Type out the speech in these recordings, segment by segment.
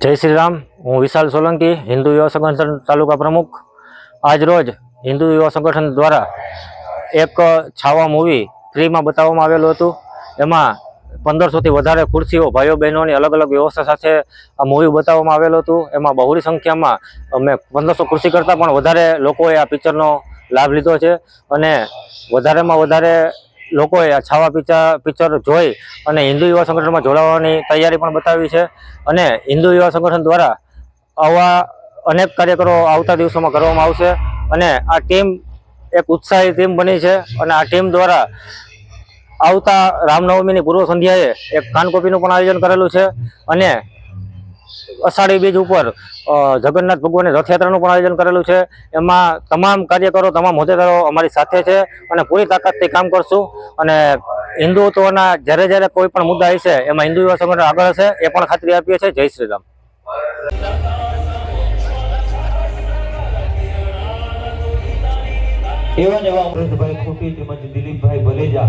જય શ્રી રામ હું વિશાલ સોલંકી, હિન્દુ યુવા સંગઠન તાલુકા પ્રમુખ. આજ રોજ હિન્દુ યુવા સંગઠન દ્વારા એક છાવા મૂવી ફ્રીમાં બતાવવામાં આવેલું હતું. એમાં પંદરસોથી વધારે ખુરશીઓ, ભાઈઓ બહેનોની અલગ અલગ વ્યવસ્થા સાથે આ મૂવી બતાવવામાં આવેલું હતું. એમાં બહોળી સંખ્યામાં અમે પંદરસો ખુરશી કરતાં પણ વધારે લોકોએ આ પિક્ચરનો લાભ લીધો છે. અને વધારેમાં વધારે લોકોએ આ છાવા પિક્ચર પિક્ચર જોઈ અને હિન્દુ યુવા સંગઠનમાં જોડાવાની તૈયારી પણ બતાવી છે. અને હિન્દુ યુવા સંગઠન દ્વારા આવા અનેક કાર્યક્રમો આવતા દિવસોમાં કરવામાં આવશે. અને આ ટીમ એક ઉત્સાહી ટીમ બની છે અને આ ટીમ દ્વારા આવતા રામનવમીની પૂર્વ સંધ્યાએ એક કાનકોપીનું પણ આયોજન કરેલું છે. અને અષાઢી બીજ ઉપર જગન્નાથ ભગવાનની રથયાત્રાનું પણ આયોજન કરેલું છે. એમાં તમામ કાર્યકરો, તમામ હોદ્દેદારો અમારી સાથે છે અને પૂરી તાકાતથી કામ કરશું. અને હિન્દુત્વના જ્યારે જ્યારે કોઈ પણ મુદ્દા હશે, એમાં હિન્દુ યુવા સંગઠન આગળ હશે, એ પણ ખાતરી આપીએ છીએ. જય શ્રી રામ એવા જ અમૃતભાઈ ખોટી તેમજ દિલીપભાઈ ભલેજા.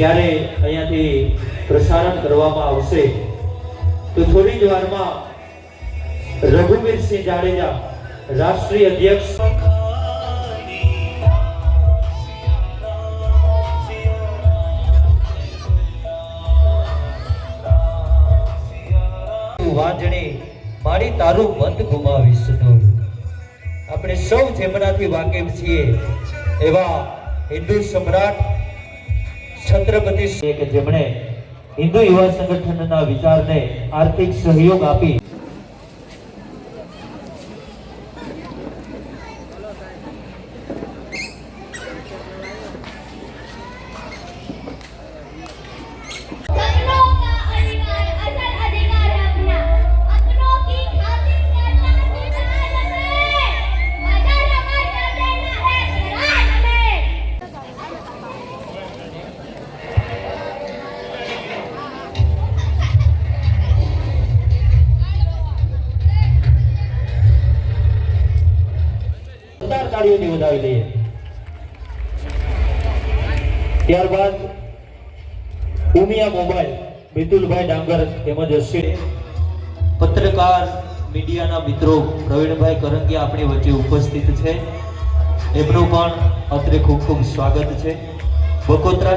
જ્યારે અહીંયાથી પ્રસારણ કરવામાં આવશે, તો થોડી જ વારમાં રઘુવીરસિંહ જાડેજા, રાષ્ટ્રીય અધ્યક્ષ વાંજણી મારી તારું બંધ ગુમાવીશ આપણે સૌ જેમનાથી વાકેફ છીએ એવા હિન્દુ સમ્રાટ છત્રપતિ જેમણે હિન્દુ યુવા સંગઠનના વિચારને આર્થિક સહયોગ આપી જોરદાર તાળીઓથી વધાવી લઈએ. ત્યારબાદ ઉમિયા મોબાઈલ, મિતુલભાઈ ડાંગર તેમજ અશ્વિન પત્રકાર મીડિયાના મિત્રો પ્રવીણભાઈ કરંગિયા આપણી વચ્ચે ઉપસ્થિત છે. એમનું પણ અત્રે ખૂબ ખૂબ સ્વાગત છે. બકોત્રા